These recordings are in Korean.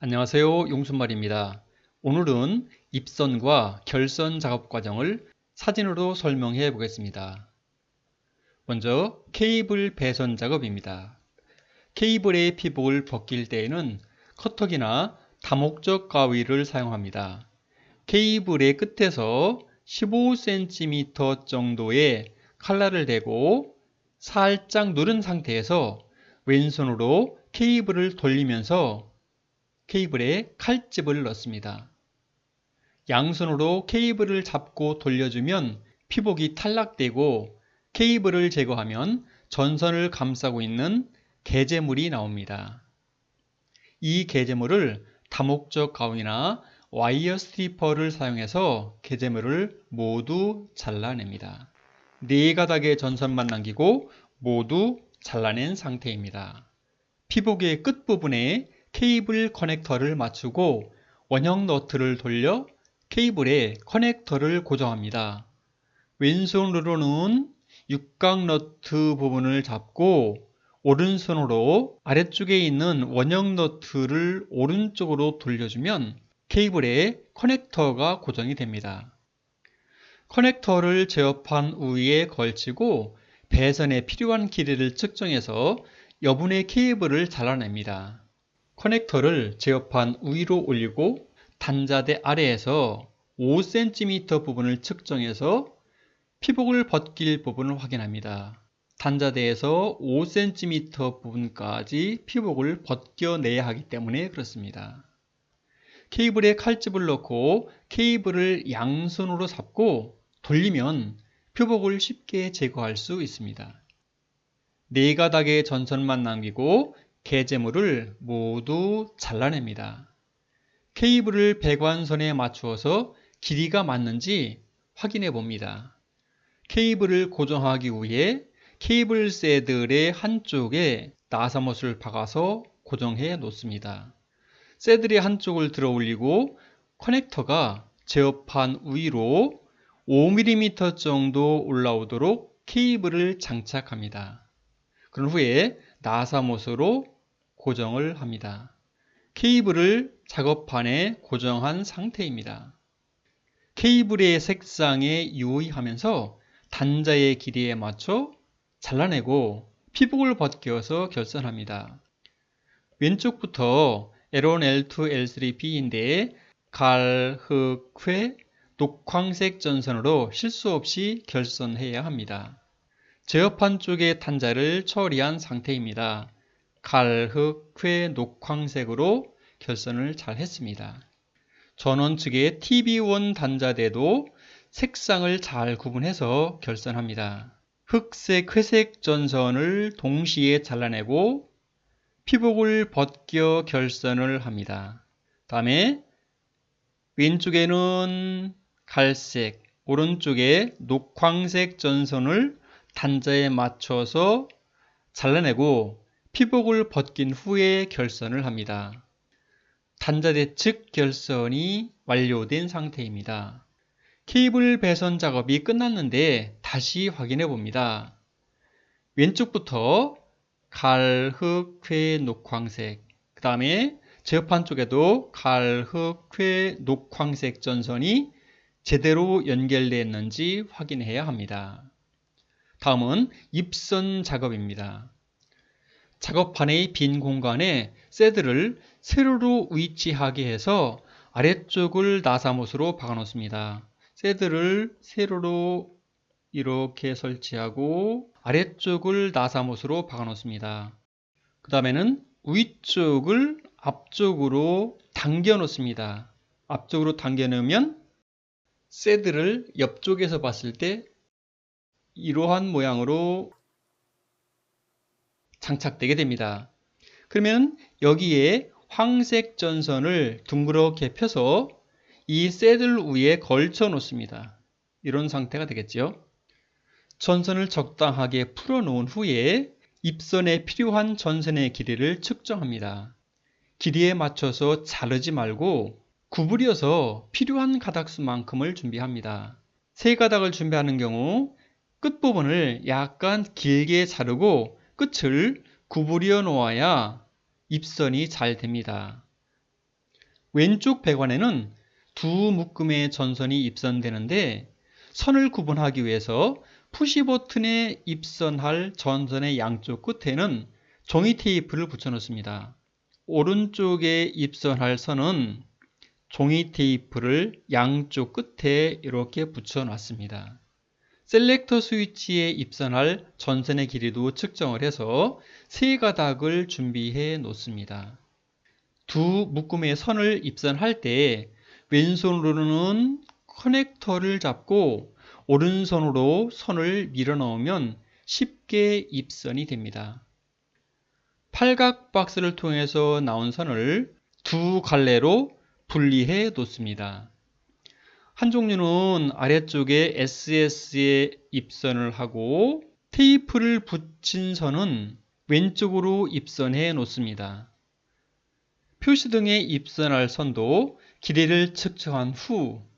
안녕하세요. 용순말입니다. 오늘은 입선과 결선 작업 과정을 사진으로 설명해 보겠습니다. 먼저 케이블 배선 작업입니다. 케이블의 피복을 벗길 때에는 커터기나 다목적 가위를 사용합니다. 케이블의 끝에서 15cm 정도의 칼날을 대고 살짝 누른 상태에서 왼손으로 케이블을 돌리면서 케이블에 칼집을 넣습니다. 양손으로 케이블을 잡고 돌려주면 피복이 탈락되고 케이블을 제거하면 전선을 감싸고 있는 개재물이 나옵니다. 이 개재물을 다목적 가위나 와이어 스트리퍼를 사용해서 개재물을 모두 잘라냅니다. 네 가닥의 전선만 남기고 모두 잘라낸 상태입니다. 피복의 끝부분에 케이블 커넥터를 맞추고 원형 너트를 돌려 케이블에 커넥터를 고정합니다. 왼손으로는 육각 너트 부분을 잡고 오른손으로 아래쪽에 있는 원형 너트를 오른쪽으로 돌려주면 케이블에 커넥터가 고정이 됩니다. 커넥터를 제어판 위에 걸치고 배선에 필요한 길이를 측정해서 여분의 케이블을 잘라냅니다. 커넥터를 제어판 위로 올리고 단자대 아래에서 5cm 부분을 측정해서 피복을 벗길 부분을 확인합니다. 단자대에서 5cm 부분까지 피복을 벗겨내야 하기 때문에 그렇습니다. 케이블에 칼집을 넣고 케이블을 양손으로 잡고 돌리면 표복을 쉽게 제거할 수 있습니다. 네 가닥의 전선만 남기고 개재물을 모두 잘라냅니다. 케이블을 배관선에 맞추어서 길이가 맞는지 확인해 봅니다. 케이블을 고정하기 위해 케이블 새들의 한쪽에 나사못을 박아서 고정해 놓습니다. 새들의 한쪽을 들어 올리고 커넥터가 제어판 위로 5mm 정도 올라오도록 케이블을 장착합니다. 그런 후에 나사못으로 고정을 합니다. 케이블을 작업판에 고정한 상태입니다. 케이블의 색상에 유의하면서 단자의 길이에 맞춰 잘라내고 피복을 벗겨서 결선합니다. 왼쪽부터 L1, L2, L3B인데 갈, 흑, 회, 녹황색 전선으로 실수 없이 결선해야 합니다. 제어판 쪽의 단자를 처리한 상태입니다. 갈, 흑, 회, 녹황색으로 결선을 잘 했습니다. 전원 측의 TB1 단자대도 색상을 잘 구분해서 결선합니다. 흑색, 회색 전선을 동시에 잘라내고 피복을 벗겨 결선을 합니다. 다음에 왼쪽에는 갈색, 오른쪽에 녹황색 전선을 단자에 맞춰서 잘라내고 피복을 벗긴 후에 결선을 합니다. 단자대 측 결선이 완료된 상태입니다. 케이블 배선 작업이 끝났는데 다시 확인해 봅니다. 왼쪽부터 갈, 흑, 회, 녹황색 그 다음에 제어판 쪽에도 갈, 흑, 회, 녹황색 전선이 제대로 연결되어 있는지 확인해야 합니다. 다음은 입선 작업입니다. 작업판의 빈 공간에 새들을 세로로 위치하게 해서 아래쪽을 나사못으로 박아 놓습니다. 새들을 세로로 이렇게 설치하고 아래쪽을 나사못으로 박아 놓습니다. 그 다음에는 위쪽을 앞쪽으로 당겨 놓습니다. 앞쪽으로 당겨 놓으면 새들을 옆쪽에서 봤을 때 이러한 모양으로 장착되게 됩니다. 그러면 여기에 황색 전선을 둥그렇게 펴서 이 새들 위에 걸쳐 놓습니다. 이런 상태가 되겠죠. 전선을 적당하게 풀어 놓은 후에 입선에 필요한 전선의 길이를 측정합니다. 길이에 맞춰서 자르지 말고 구부려서 필요한 가닥수만큼을 준비합니다. 세 가닥을 준비하는 경우 끝부분을 약간 길게 자르고 끝을 구부려 놓아야 입선이 잘 됩니다. 왼쪽 배관에는 두 묶음의 전선이 입선되는데 선을 구분하기 위해서 푸시 버튼에 입선할 전선의 양쪽 끝에는 종이 테이프를 붙여 놓습니다. 오른쪽에 입선할 선은 종이 테이프를 양쪽 끝에 이렇게 붙여 놨습니다. 셀렉터 스위치에 입선할 전선의 길이도 측정을 해서 세 가닥을 준비해 놓습니다. 두 묶음의 선을 입선할 때 왼손으로는 커넥터를 잡고 오른손으로 선을 밀어 넣으면 쉽게 입선이 됩니다. 팔각 박스를 통해서 나온 선을 두 갈래로 분리해 놓습니다. 한 종류는 아래쪽에 SS에 입선을 하고 테이프를 붙인 선은 왼쪽으로 입선해 놓습니다. 표시등에 입선할 선도 길이를 측정한 후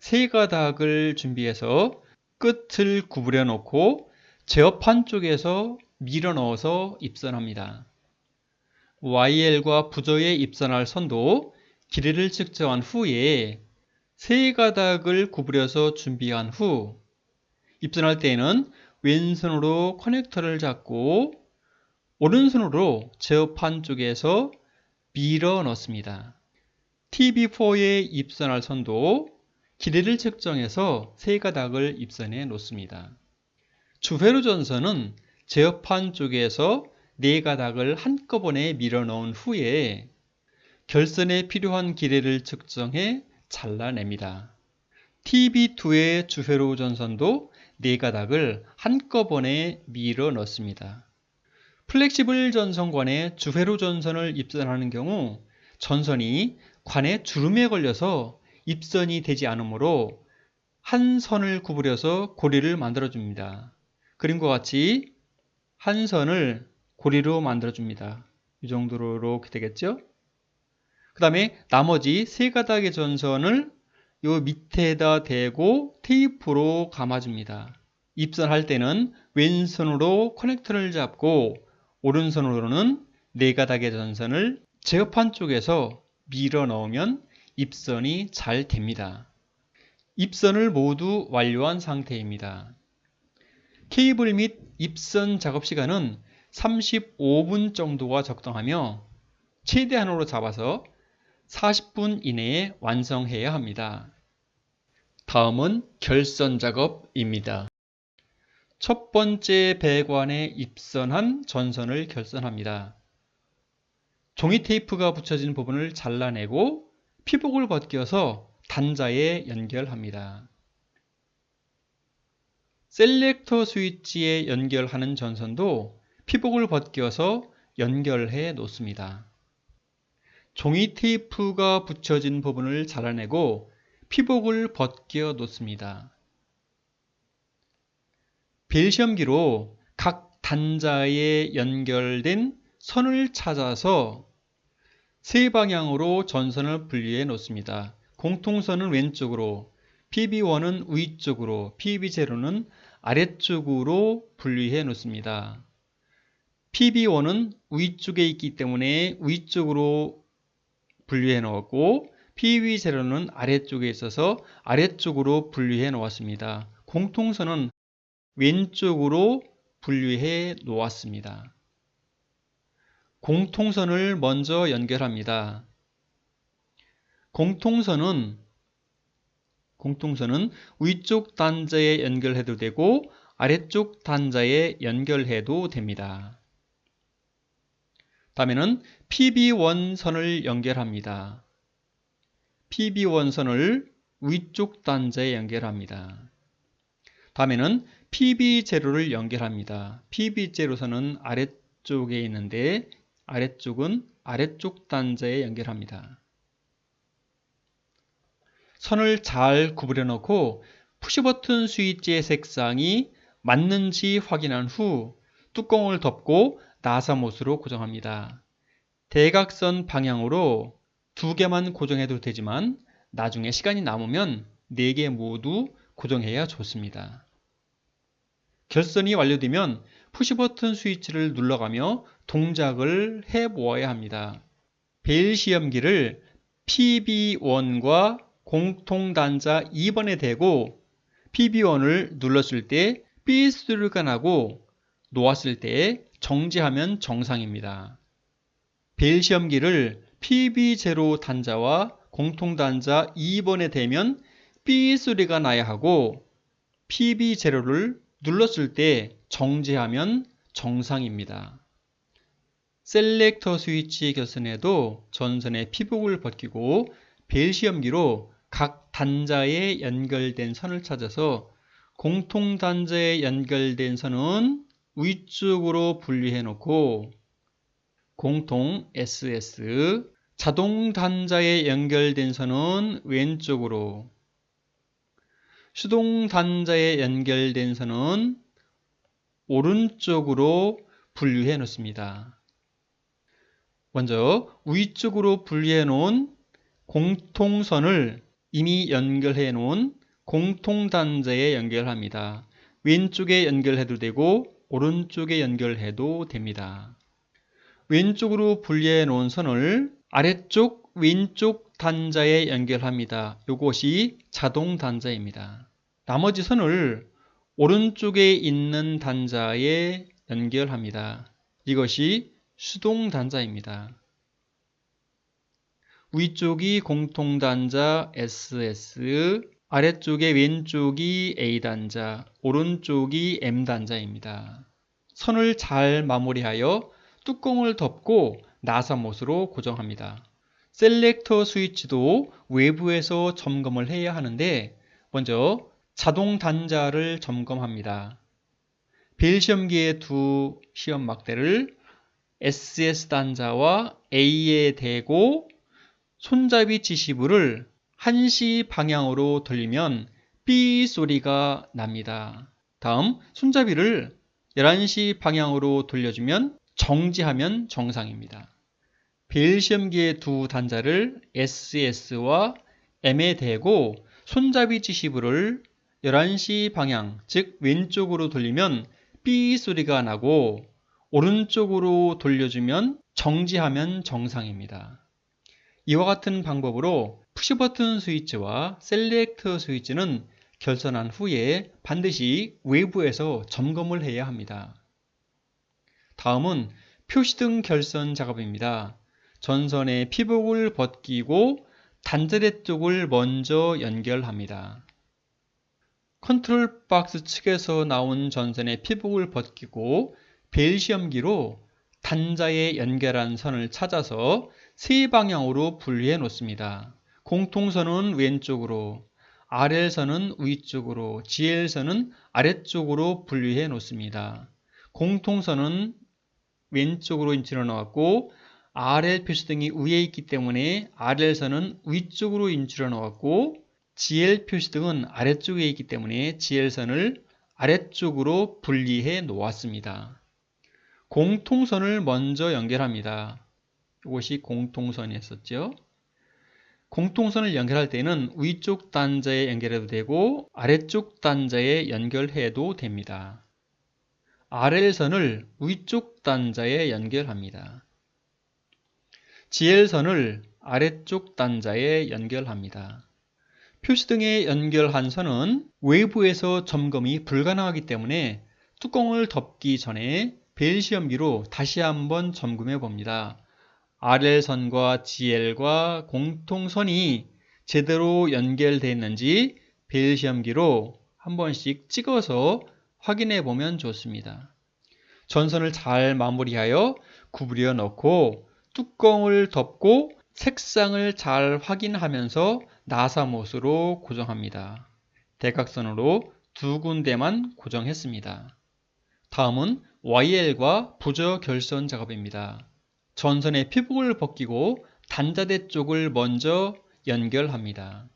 세 가닥을 준비해서 끝을 구부려 놓고 제어판 쪽에서 밀어 넣어서 입선합니다. YL과 부저에 입선할 선도 길이를 측정한 후에 세 가닥을 구부려서 준비한 후 입선할 때에는 왼손으로 커넥터를 잡고 오른손으로 제어판 쪽에서 밀어 넣습니다. TV4에 입선할 선도 길이를 측정해서 세 가닥을 입선해 놓습니다. 주회로 전선은 제어판 쪽에서 네 가닥을 한꺼번에 밀어 넣은 후에 결선에 필요한 길이를 측정해 잘라냅니다. TB2의 주회로 전선도 네 가닥을 한꺼번에 밀어 넣습니다. 플렉시블 전선관에 주회로 전선을 입선하는 경우 전선이 관의 주름에 걸려서 입선이 되지 않으므로 한 선을 구부려서 고리를 만들어 줍니다. 그림과 같이 한 선을 고리로 만들어 줍니다. 이 정도로 이렇게 되겠죠? 그 다음에 나머지 세 가닥의 전선을 요 밑에다 대고 테이프로 감아줍니다. 입선할 때는 왼손으로 커넥터를 잡고 오른손으로는 네 가닥의 전선을 제어판 쪽에서 밀어 넣으면 입선이 잘 됩니다. 입선을 모두 완료한 상태입니다. 케이블 및 입선 작업 시간은 35분 정도가 적당하며 최대한으로 잡아서 40분 이내에 완성해야 합니다. 다음은 결선 작업입니다. 첫 번째 배관에 입선한 전선을 결선합니다. 종이 테이프가 붙여진 부분을 잘라내고 피복을 벗겨서 단자에 연결합니다. 셀렉터 스위치에 연결하는 전선도 피복을 벗겨서 연결해 놓습니다. 종이 테이프가 붙여진 부분을 잘라내고 피복을 벗겨 놓습니다. 벨시험기로 각 단자에 연결된 선을 찾아서 세 방향으로 전선을 분리해 놓습니다. 공통선은 왼쪽으로, PB1은 위쪽으로, PB0는 아래쪽으로 분리해 놓습니다. PB1은 위쪽에 있기 때문에 위쪽으로 분리해 놓았고 PB0는 아래쪽에 있어서 아래쪽으로 분리해 놓았습니다. 공통선은 왼쪽으로 분리해 놓았습니다. 공통선을 먼저 연결합니다. 공통선은 공통선은 위쪽 단자에 연결해도 되고 아래쪽 단자에 연결해도 됩니다. 다음에는 PB1 선을 연결합니다. PB1 선을 위쪽 단자에 연결합니다. 다음에는 PB0를 연결합니다. PB0 선은 아래쪽에 있는데 아래쪽은 아래쪽 단자에 연결합니다. 선을 잘 구부려 놓고 푸시버튼 스위치의 색상이 맞는지 확인한 후 뚜껑을 덮고 나사못으로 고정합니다. 대각선 방향으로 두 개만 고정해도 되지만 나중에 시간이 남으면 네 개 모두 고정해야 좋습니다. 결선이 완료되면 푸시버튼 스위치를 눌러가며 동작을 해 보아야 합니다. 베일 시험기를 PB1과 공통단자 2번에 대고 PB1을 눌렀을 때 삐소리가 나고 놓았을 때 정지하면 정상입니다. 벨 시험기를 PB0 단자와 공통 단자 2번에 대면 삐 소리가 나야 하고 PB0를 눌렀을 때 정지하면 정상입니다. 셀렉터 스위치 결선에도 전선의 피복을 벗기고 벨 시험기로 각 단자에 연결된 선을 찾아서 공통 단자에 연결된 선은 위쪽으로 분리해 놓고 공통 SS 자동 단자에 연결된 선은 왼쪽으로 수동 단자에 연결된 선은 오른쪽으로 분류해 놓습니다. 먼저 위쪽으로 분리해 놓은 공통선을 이미 연결해 놓은 공통단자에 연결합니다. 왼쪽에 연결해도 되고 오른쪽에 연결해도 됩니다. 왼쪽으로 분리해 놓은 선을 아래쪽 왼쪽 단자에 연결합니다. 이것이 자동 단자입니다. 나머지 선을 오른쪽에 있는 단자에 연결합니다. 이것이 수동 단자입니다. 위쪽이 공통 단자 SS, 아래쪽에 왼쪽이 A 단자, 오른쪽이 M 단자입니다. 선을 잘 마무리하여 뚜껑을 덮고 나사못으로 고정합니다. 셀렉터 스위치도 외부에서 점검을 해야 하는데 먼저 자동 단자를 점검합니다. 벨 시험기의 두 시험 막대를 SS 단자와 A에 대고 손잡이 지시부를 1시 방향으로 돌리면 삐 소리가 납니다. 다음 손잡이를 11시 방향으로 돌려주면 정지하면 정상입니다. 벨 시험기의 두 단자를 SS와 M에 대고 손잡이 지시부를 11시 방향, 즉 왼쪽으로 돌리면 삐 소리가 나고 오른쪽으로 돌려주면 정지하면 정상입니다. 이와 같은 방법으로 푸시 버튼 스위치와 셀렉터 스위치는 결선한 후에 반드시 외부에서 점검을 해야 합니다. 다음은 표시등 결선 작업입니다. 전선의 피복을 벗기고 단자대 쪽을 먼저 연결합니다. 컨트롤 박스 측에서 나온 전선의 피복을 벗기고 벨 시험기로 단자에 연결한 선을 찾아서 세 방향으로 분리해 놓습니다. 공통선은 왼쪽으로, RL선은 위쪽으로, GL선은 아래쪽으로 분리해 놓습니다. 공통선은 왼쪽으로 인출해 놓았고 RL 표시등이 위에 있기 때문에 RL선은 위쪽으로 인출해 놓았고 GL 표시등은 아래쪽에 있기 때문에 GL선을 아래쪽으로 분리해 놓았습니다. 공통선을 먼저 연결합니다. 이것이 공통선이었었죠. 공통선을 연결할 때는 위쪽 단자에 연결해도 되고 아래쪽 단자에 연결해도 됩니다. RL선을 위쪽 단자에 연결합니다. GL선을 아래쪽 단자에 연결합니다. 표시등에 연결한 선은 외부에서 점검이 불가능하기 때문에 뚜껑을 덮기 전에 벨 시험기로 다시 한번 점검해 봅니다. RL선과 GL과 공통선이 제대로 연결되어 있는지 벨 시험기로 한 번씩 찍어서 확인해 보면 좋습니다. 전선을 잘 마무리하여 구부려 넣고 뚜껑을 덮고 색상을 잘 확인하면서 나사못으로 고정합니다. 대각선으로 두 군데만 고정했습니다. 다음은 YL과 부저 결선 작업입니다. 전선의 피복을 벗기고 단자대 쪽을 먼저 연결합니다.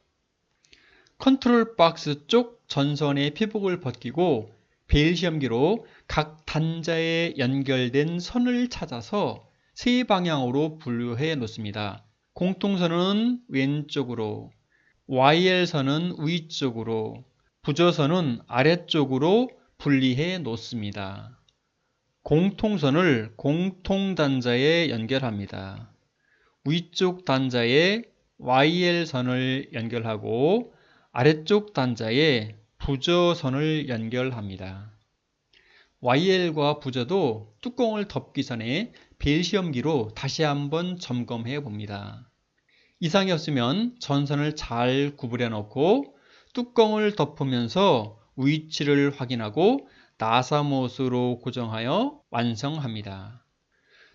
컨트롤 박스 쪽 전선의 피복을 벗기고 베일 시험기로 각 단자에 연결된 선을 찾아서 세 방향으로 분류해 놓습니다. 공통선은 왼쪽으로, YL선은 위쪽으로, 부저선은 아래쪽으로 분리해 놓습니다. 공통선을 공통 단자에 연결합니다. 위쪽 단자에 YL선을 연결하고 아래쪽 단자에 부저선을 연결합니다. YL과 부저도 뚜껑을 덮기 전에 벨시험기로 다시 한번 점검해 봅니다. 이상이 없으면 전선을 잘 구부려 놓고 뚜껑을 덮으면서 위치를 확인하고 나사못으로 고정하여 완성합니다.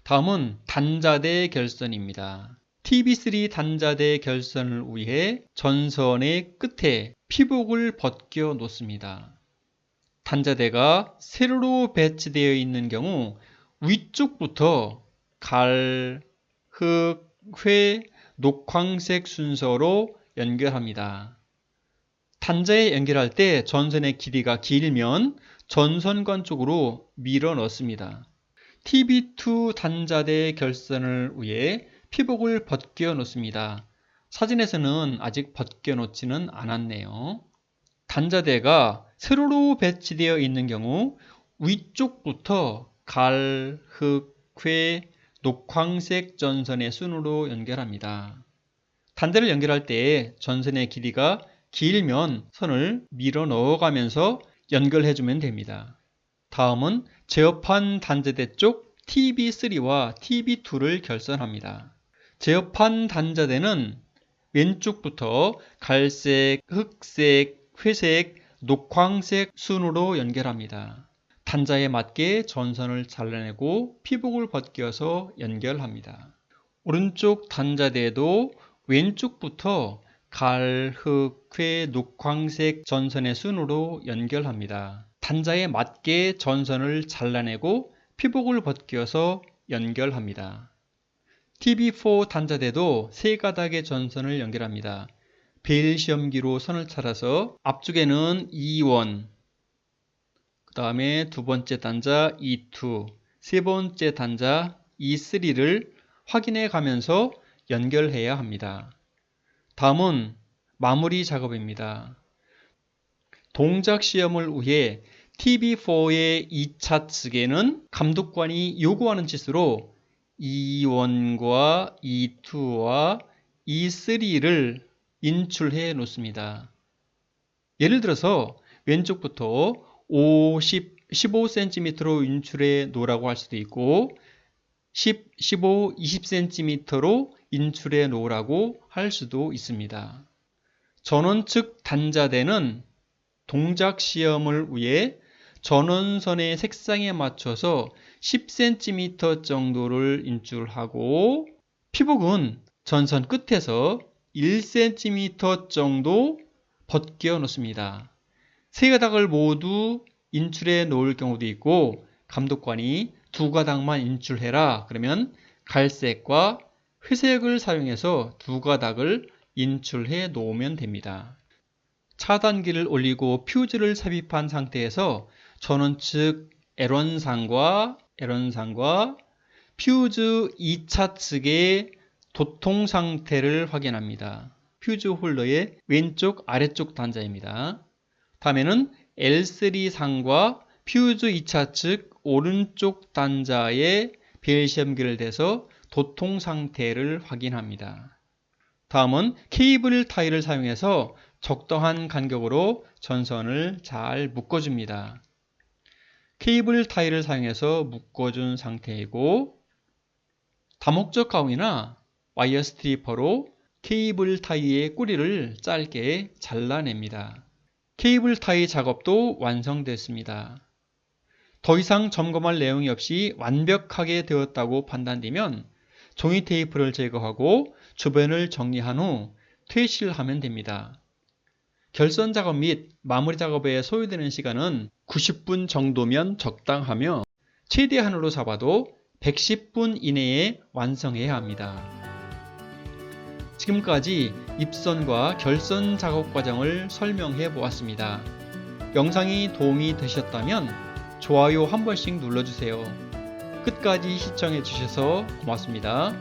다음은 단자대 결선입니다. TB3 단자대 결선을 위해 전선의 끝에 피복을 벗겨 놓습니다. 단자대가 세로로 배치되어 있는 경우 위쪽부터 갈, 흑, 회, 녹황색 순서로 연결합니다. 단자에 연결할 때 전선의 길이가 길면 전선관 쪽으로 밀어 넣습니다. TB2 단자대 결선을 위해 피복을 벗겨 놓습니다. 사진에서는 아직 벗겨 놓지는 않았네요. 단자대가 세로로 배치되어 있는 경우 위쪽부터 갈, 흑, 회, 녹황색 전선의 순으로 연결합니다. 단자를 연결할 때 전선의 길이가 길면 선을 밀어 넣어가면서 연결해주면 됩니다. 다음은 제어판 단자대 쪽 TB3와 TB2를 결선합니다. 제어판 단자대는 왼쪽부터 갈색, 흑색, 회색, 녹황색 순으로 연결합니다. 단자에 맞게 전선을 잘라내고 피복을 벗겨서 연결합니다. 오른쪽 단자대도 왼쪽부터 갈, 흑, 회, 녹황색 전선의 순으로 연결합니다. 단자에 맞게 전선을 잘라내고 피복을 벗겨서 연결합니다. TB4 단자대도 세 가닥의 전선을 연결합니다. 베일 시험기로 선을 찾아서 앞쪽에는 E1, 그 다음에 두 번째 단자 E2, 세 번째 단자 E3를 확인해 가면서 연결해야 합니다. 다음은 마무리 작업입니다. 동작 시험을 위해 TB4의 2차 측에는 감독관이 요구하는 짓으로 E1과 E2와 E3를 인출해 놓습니다. 예를 들어서 왼쪽부터 50, 15cm로 인출해 놓으라고 할 수도 있고 10, 15, 20cm로 인출해 놓으라고 할 수도 있습니다. 전원 측 단자대는 동작 시험을 위해 전원선의 색상에 맞춰서 10cm 정도를 인출하고 피복은 전선 끝에서 1cm 정도 벗겨 놓습니다. 세 가닥을 모두 인출해 놓을 경우도 있고 감독관이 두 가닥만 인출해라 그러면 갈색과 회색을 사용해서 두 가닥을 인출해 놓으면 됩니다. 차단기를 올리고 퓨즈를 삽입한 상태에서 전원 측 L1상과 L1상과 퓨즈 2차 측의 도통 상태를 확인합니다. 퓨즈 홀더의 왼쪽 아래쪽 단자입니다. 다음에는 L3 상과 퓨즈 2차 측 오른쪽 단자에 벨 시험기를 대서 도통 상태를 확인합니다. 다음은 케이블 타일을 사용해서 적당한 간격으로 전선을 잘 묶어줍니다. 케이블 타일을 사용해서 묶어준 상태이고 다목적 가공이나 와이어 스트리퍼로 케이블 타이의 꼬리를 짧게 잘라냅니다. 케이블 타이 작업도 완성됐습니다. 더 이상 점검할 내용이 없이 완벽하게 되었다고 판단되면 종이 테이프를 제거하고 주변을 정리한 후 퇴실 하면 됩니다. 결선 작업 및 마무리 작업에 소요되는 시간은 90분 정도면 적당하며 최대한으로 잡아도 110분 이내에 완성해야 합니다. 지금까지 입선과 결선 작업 과정을 설명해 보았습니다. 영상이 도움이 되셨다면 좋아요 한 번씩 눌러주세요. 끝까지 시청해 주셔서 고맙습니다.